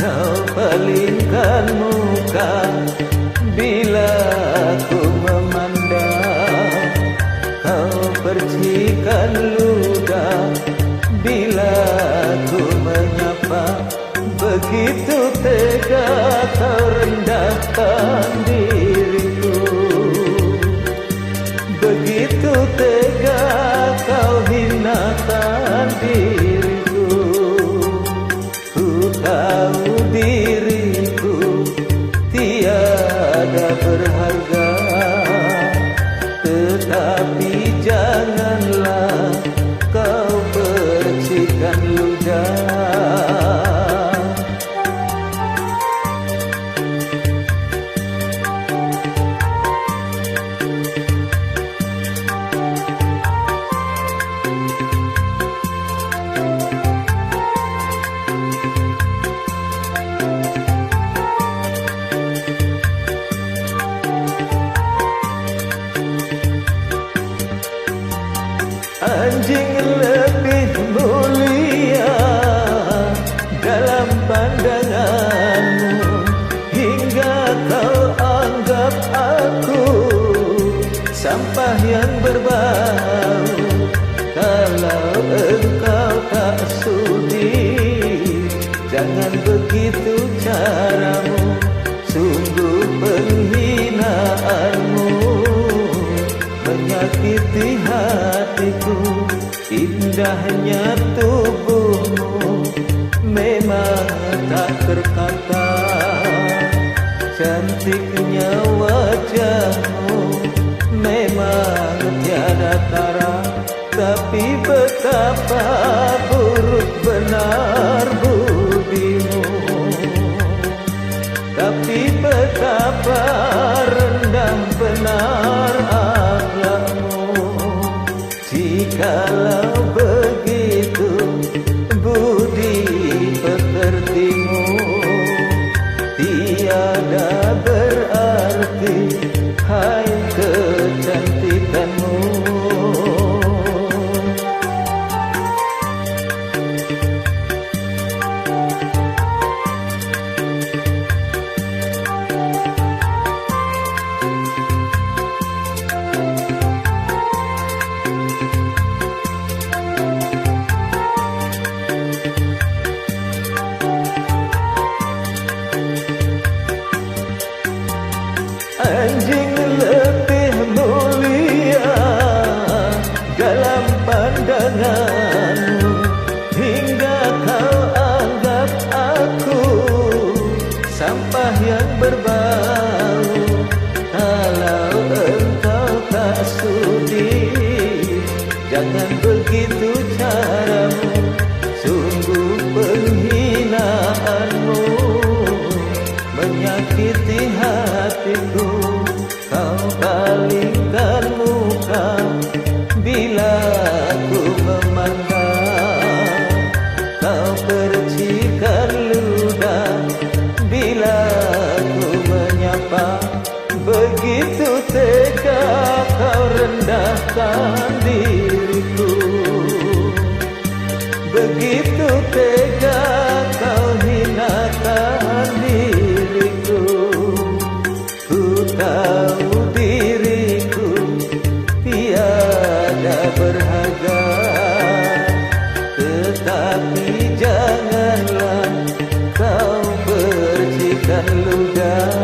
Kau Kapalingan muka القلب sampah yang berbau. Kalau engkau tak sudi Jangan begitu caramu. Sungguh penghinaanmu menyakiti hatiku. Indahnya tubuhmu memang tak terkata. Cantiknya wajahmu betapa buruk benar budimu. Tapi betapa rendah benar akhlakmu Jikalau begitu budi pekertimu. Tiada berarti hai kecantikanmu Anjing lebih mulia dalam pandanganmu ludah bila ku menyapa. Begitu tega kau rendahkan diriku. Begitu tega kau hinakan diriku. Ku tahu diriku tiada berharga janganlah kau percikan ludah